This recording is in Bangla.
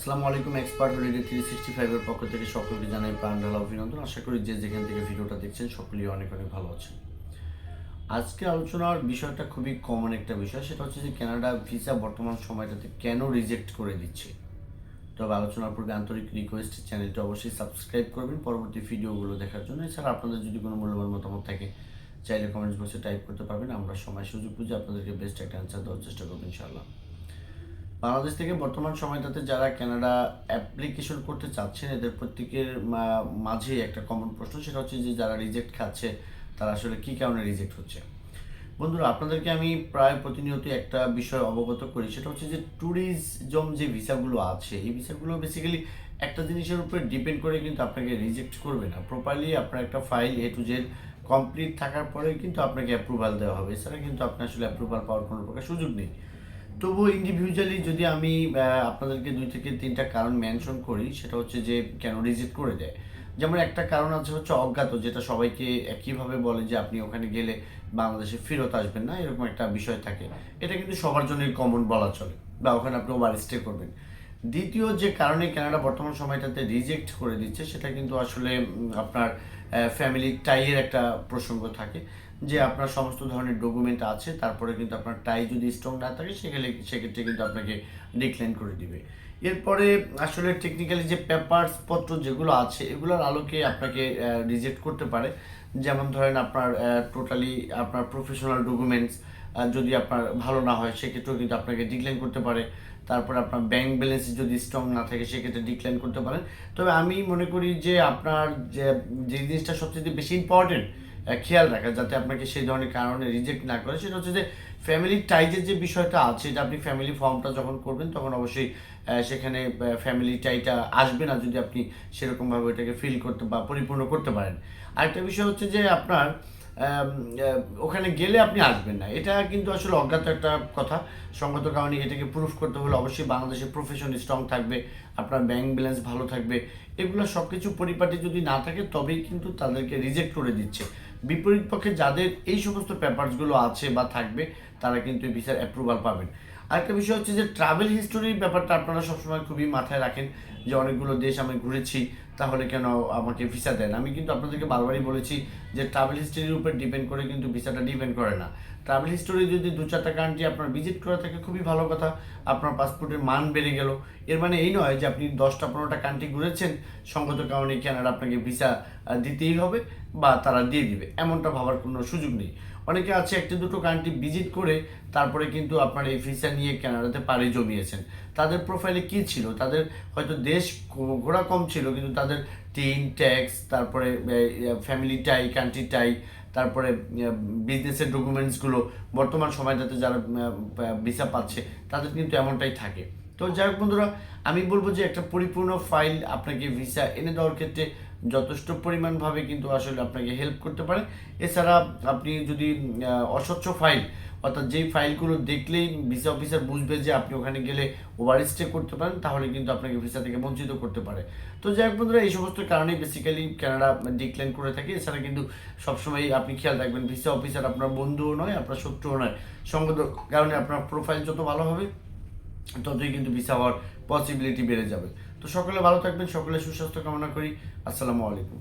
আসসালামু আলাইকুম এক্সপার্ট হলিডে থ্রি সিক্সটি ফাইভের পক্ষ থেকে সকলকে জানাই প্রাণ অভিনন্দন। আশা করি যে যেখান থেকে ভিডিওটা দেখছেন সকলেই অনেক অনেক ভালো আছেন। আজকে আলোচনার বিষয়টা খুবই কমন একটা বিষয়, সেটা হচ্ছে যে কানাডা ভিসা বর্তমান সময়টাতে কেন রিজেক্ট করে দিচ্ছে। তবে আলোচনার পূর্বে আন্তরিক রিকোয়েস্ট চ্যানেলটা অবশ্যই সাবস্ক্রাইব করবেন। পরবর্তী ভিডিওগুলো দেখার জন্য। এছাড়া আপনাদের যদি কোনো মূল্যবান মতামত থাকে, চাইলে কমেন্টস বক্সে টাইপ করতে পারবেন। আমরা সময় সুযোগ বুঝে আপনাদেরকে বেস্ট একটা অ্যান্সার দেওয়ার চেষ্টা করব, ইনশাআল্লাহ। বাংলাদেশ থেকে বর্তমান সময়টাতে যারা কানাডা অ্যাপ্লিকেশন করতে চাচ্ছেন, এদের প্রত্যেকের মাঝে একটা কমন প্রশ্ন, সেটা হচ্ছে যে যারা রিজেক্ট খাচ্ছে, তারা আসলে কী কারণে রিজেক্ট হচ্ছে? বন্ধুরা, আপনাদেরকে আমি প্রায় প্রতিনিয়ত একটা বিষয় অবগত করি, সেটা হচ্ছে যে ট্যুরিজম যে ভিসাগুলো আছে, এই ভিসাগুলো বেসিক্যালি একটা জিনিসের উপরে ডিপেন্ড করে কিন্তু আপনাকে রিজেক্ট করবে না। প্রপারলি আপনার একটা file A to Z complete থাকার পরে কিন্তু আপনাকে অ্যাপ্রুভাল দেওয়া হবে। এছাড়া কিন্তু আপনার আসলে অ্যাপ্রুভাল পাওয়ার কোনো প্রকার সুযোগ নেই। তবুও ইন্ডিভিজুয়ালি যদি আমি আপনাদেরকে দুই থেকে তিনটা কারণ মেনশন করি, সেটা হচ্ছে যে কেন রিজেক্ট করে দেয়। যেমন একটা কারণ আছে হচ্ছে অজ্ঞাত, যেটা সবাইকে একইভাবে বলে যে আপনি ওখানে গেলে বাংলাদেশে ফেরত আসবেন না, এরকম একটা বিষয় থাকে। এটা কিন্তু সবার জন্যই কমন বলা চলে, বা ওখানে আপনি ওভার স্টে করবেন। দ্বিতীয় যে কারণে কানাডা বর্তমান সময়টাতে রিজেক্ট করে দিচ্ছে, সেটা কিন্তু আসলে আপনার ফ্যামিলি টাইয়ের একটা প্রসঙ্গ থাকে। যে আপনার সমস্ত ধরনের ডকুমেন্ট আছে, তারপরে কিন্তু আপনার টাই যদি স্ট্রং না থাকে, সেখানে, সেক্ষেত্রে কিন্তু আপনাকে ডিক্লাইন করে দিবে। এরপরে আসলে টেকনিক্যালি যে পেপারস পত্র যেগুলো আছে, এগুলোর আলোকে আপনাকে রিজেক্ট করতে পারে। যেমন ধরেন আপনার টোটালি আপনার প্রফেশনাল ডকুমেন্টস যদি আপনার ভালো না হয়, সেক্ষেত্রেও কিন্তু আপনাকে ডিক্লাইন করতে পারে। তারপর আপনার ব্যাংক ব্যালেন্স যদি স্ট্রং না থাকে, সেক্ষেত্রে ডিক্লাইন করতে পারেন। তবে আমি মনে করি যে আপনার যে জিনিসটা সবচেয়ে বেশি ইম্পর্টেন্ট খেয়াল রাখা, যাতে আপনাকে সেই ধরনের কারণে রিজেক্ট না করে। সেটা হচ্ছে যে ফ্যামিলি টাইজের যে বিষয়টা আছে যে আপনি ফ্যামিলি ফর্মটা যখন করবেন, তখন অবশ্যই সেখানে ফ্যামিলি টাইটা আসবে না, যদি আপনি সেরকমভাবে ওইটাকে ফিল করতে বা পরিপূর্ণ করতে পারেন। আরেকটা বিষয় হচ্ছে যে, আপনার ওখানে গেলে আপনি আসবেন না। এটা কিন্তু আসলে অজ্ঞাত একটা কথা। সঙ্গত কারণে এটাকে প্রুফ করতে হলে অবশ্যই বাংলাদেশের প্রফেশন স্ট্রং থাকবে, আপনার ব্যাংক ব্যালেন্স ভালো থাকবে। এগুলো সব কিছু পরিপাটি যদি না থাকে, তবেই কিন্তু তাদেরকে রিজেক্ট করে দিচ্ছে। বিপরীত পক্ষে যাদের এই সমস্ত পেপারসগুলো আছে বা থাকবে, তারা কিন্তু এই ভিসার অ্যাপ্রুভাল পাবেন। আরেকটা বিষয় হচ্ছে যে ট্রাভেল হিস্টোরির ব্যাপারটা আপনারা সবসময় খুবই মাথায় রাখেন যে অনেকগুলো দেশ আমি ঘুরেছি তাহলে কেন আমাকে ভিসা দেন? আমি কিন্তু আপনাদেরকে বারবারই বলেছি যে ট্রাভেল হিস্টোরির উপর ডিপেন্ড করে কিন্তু ভিসাটা ডিপেন্ড করে না। ট্রাভেল হিস্টোরি যদি দু চারটা কান্ট্রি আপনার ভিজিট করা থাকে, খুবই ভালো কথা। আপনার পাসপোর্টের মান বেড়ে গেল। এর মানে এই নয় যে আপনি দশটা পনেরোটা কান্ট্রি ঘুরেছেন, সঙ্গত কারণে কানাডা আপনাকে ভিসা দিতেই হবে বা তারা দিয়ে দিবে। এমনটা ভাবার কোনো সুযোগ নেই। অনেকে আছে একটি দুটো কান্ট্রি ভিজিট করে, তারপরে কিন্তু আপনার এই ভিসা নিয়ে কানাডাতে পাড়ি জমিয়েছেন। তাদের প্রোফাইলে কি ছিল? তাদের হয়তো দেশ ঘোরা কম ছিল, কিন্তু তাদের টিন ট্যাক্স তারপরে ফ্যামিলি টাই কান্ট্রি টাই তারপরে বিজনেসের ডকুমেন্টসগুলো বর্তমান সময়টাতে যারা ভিসা পাচ্ছে, তাদের কিন্তু এমনটাই থাকে। তো যাই হোক বন্ধুরা, আমি বলব যে একটা পরিপূর্ণ ফাইল আপনাকে ভিসা এনে দেওয়ার ক্ষেত্রে যথেষ্ট পরিমাণভাবে কিন্তু আসলে আপনাকে হেল্প করতে পারে। এছাড়া আপনি যদি অস্বচ্ছ ফাইল অর্থাৎ যেই ফাইলগুলো দেখলেই ভিসা অফিসার বুঝবে যে আপনি ওখানে গেলে ওভার স্টে করতে পারেন, তাহলে কিন্তু আপনাকে ভিসা থেকে বঞ্চিত করতে পারে। তো যাই হোক বন্ধুরা, এই সমস্ত কারণেই বেসিক্যালি কানাডা ডিক্লাইন করে থাকে। এছাড়া কিন্তু সবসময় আপনি খেয়াল রাখবেন ভিসা অফিসার আপনার বন্ধুও নয়, আপনার শত্রুও নয়। সঙ্গত কারণে আপনার প্রোফাইল যত ভালো হবে, ততই কিন্তু ভিসা হওয়ার পসিবিলিটি বেড়ে যাবে। তো সকলে ভালো থাকবেন সকলে সুস্বাস্থ্য কামনা করি। আসসালামু আলাইকুম।